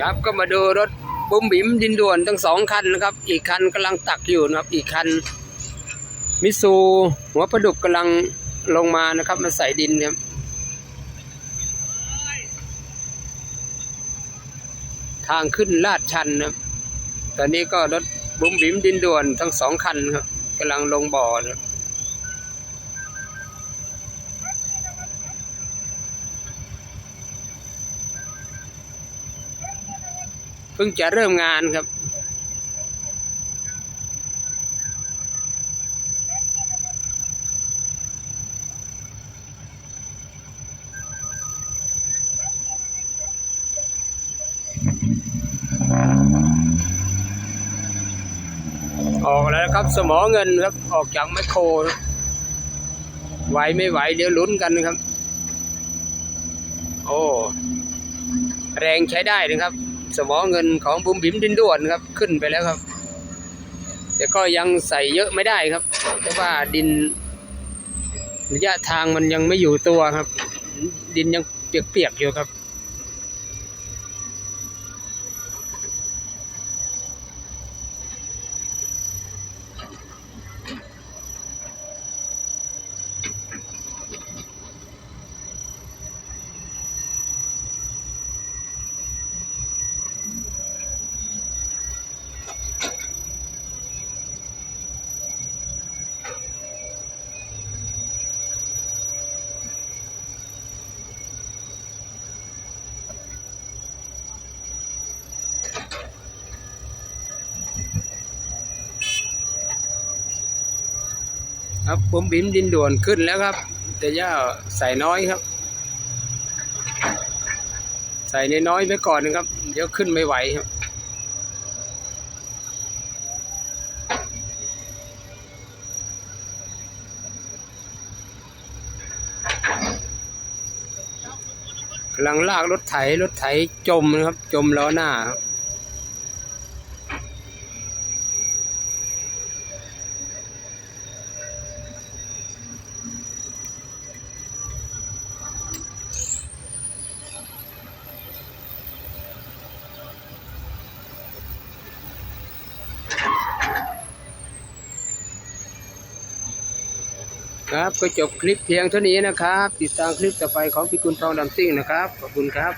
ครับก็มาดูรถบุ้มบิ๋มดินด่วนทั้งสองคันนะครับ อีกคันกำลังตักอยู่นะครับ อีกคัน มิซูหัวปลาดุกกำลังลงมานะครับ มาใส่ดินครับทางขึ้นลาดชันนะครับตอนนี้ก็รถบุ้มบิ๋มดินด่วนทั้งสองคันครับกำลังลงบ่อนะครับ พิ่งจะเริ่มงานครับ ออกแล้วครับสมอเงินครับ ออกจากแมคโครไหวไม่ไหวเดี๋ยวลุ้นกันนะครับ โอ้ แรงใช้ได้นะครับ สมอเงินของบุ๋มบิ๋มดินด่วนครับขึ้นไปแล้วครับ แต่ก็ยังใส่เยอะไม่ได้ครับ เพราะว่าดิน ระยะทางมันยังไม่อยู่ตัวครับ ดินยังเปียกๆอยู่ครับ ครับผมบิมดินด่วนขึ้นแล้วครับ แต่ย่าใส่น้อยครับ ใส่น้อยๆไปก่อนนะครับ เดี๋ยวขึ้นไม่ไหวครับกำลังลากรถไถรถไถจมนะครับ จมล้อหน้าครับ ครับก็จบคลิปเพียงเท่านี้นะครับ ติดตามคลิปต่อไปของพี่กุลทองดำซิ่งนะครับ ขอบคุณครับ